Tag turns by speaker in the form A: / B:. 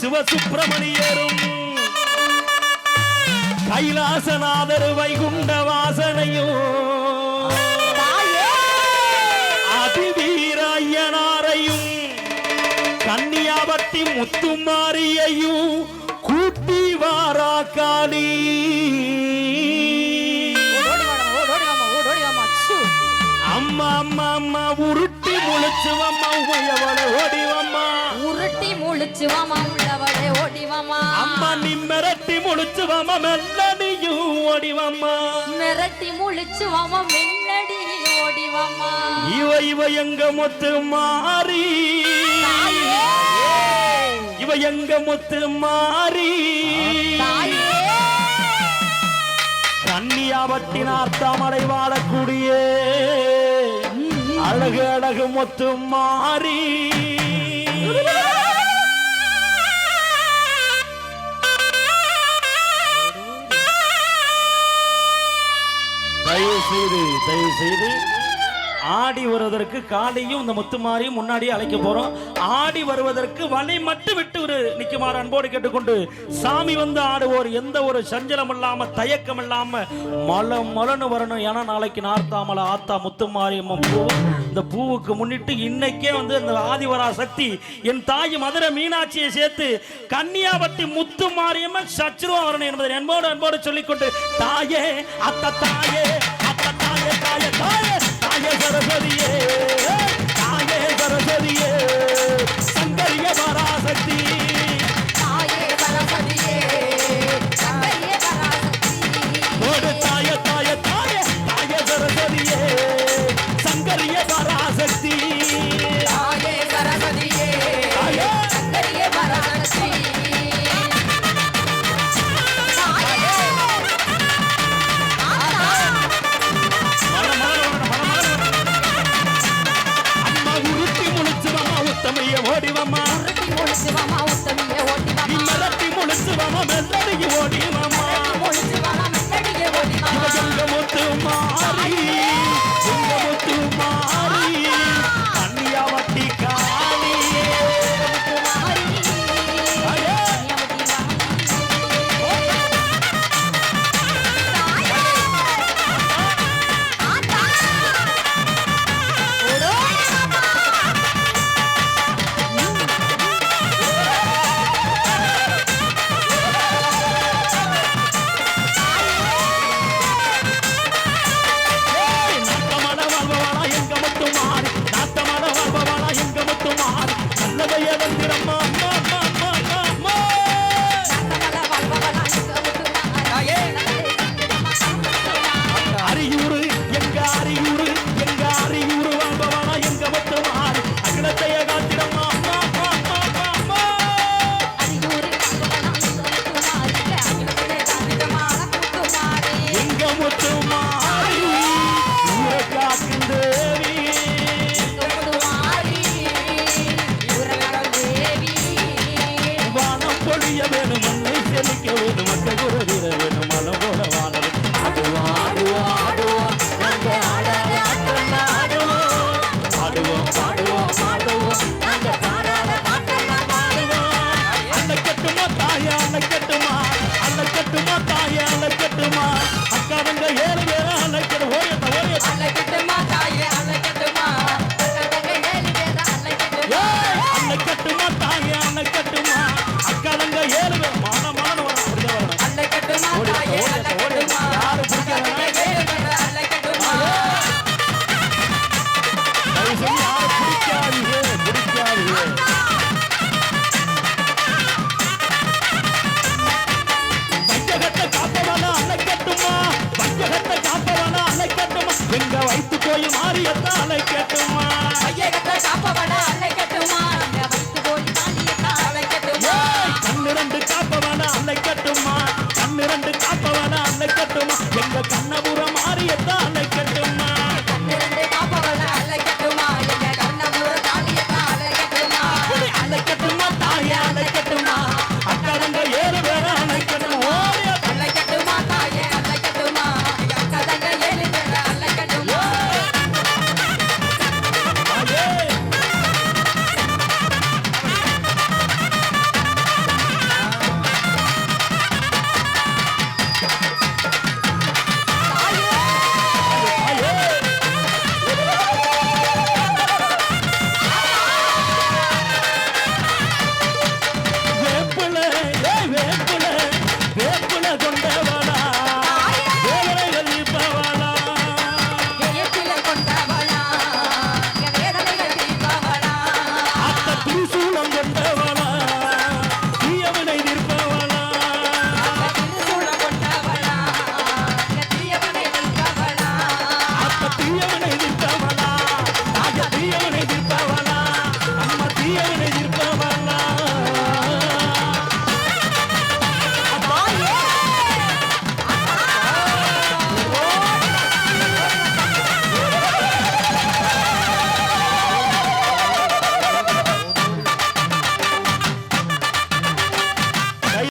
A: சிவசுப்பிரமணியரும் கைலாசநாதர் வைகுண்ட வாசனையும்
B: தாயே!
A: அதிவீர ஐயனாரையும் கன்னியாவட்டி முத்துமாரியையும் கூட்டி வாரா காளி. அம்மா அம்மா அம்மா உருட்டி முழிச்சுவம்மா உமையவள ஓடிவம்மா
B: உருட்டி முழிச்சு வாமா உள்ளவளே ஓடி வாமா.
A: அம்மா நீ மிரட்டி முழிச்சுவம்மா மெல்லடியும் ஓடிவம்மா
B: மிரட்டி முழிச்சு வாமா மின்னடி ஓடி வாமா.
A: இவ இவ எங்க முத்து மாறி? இவ எங்க முத்து மாறி?
B: தாயே.
A: கன்னியாவட்டினார் தாமரை வாழக்கூடிய அழகு அழகு முத்து மாறி. தயவு செய்து தயவு செய்து ஆடி வருவதற்கு காலையும் இந்த முத்துமாரியும் முன்னாடியே அழைக்க போறோம். ஆடி வருவதற்கு வலை மட்டும் விட்டு ஒரு நிக்குமாறு அன்போடு கேட்டுக்கொண்டு சாமி வந்து ஆடுவோர். எந்த ஒரு சஞ்சலம் இல்லாம தயக்கம் இல்லாம மல மலனு வரணும். ஏன்னா நாளைக்கு நார்த்தாமலை ஆத்தா முத்துமாரியம்மன் பூ. இந்த பூவுக்கு முன்னிட்டு இன்னைக்கே வந்து இந்த ஆதிவரா சக்தி என் தாய் மதுரை மீனாட்சியை சேர்த்து கன்னியாவட்டி முத்து மாரியம்மன் சச்சுருவா வரணும் என்பதை அன்போடு அன்போடு சொல்லிக்கொண்டு தாயே அத்த தாயே அத்த தாயே தாயே தாயே தாயே சரஸ்வதியே. ஓடி வேணும் மண்ணை செழிக்க வேணும் மக்கள் குரலிட வேணும்.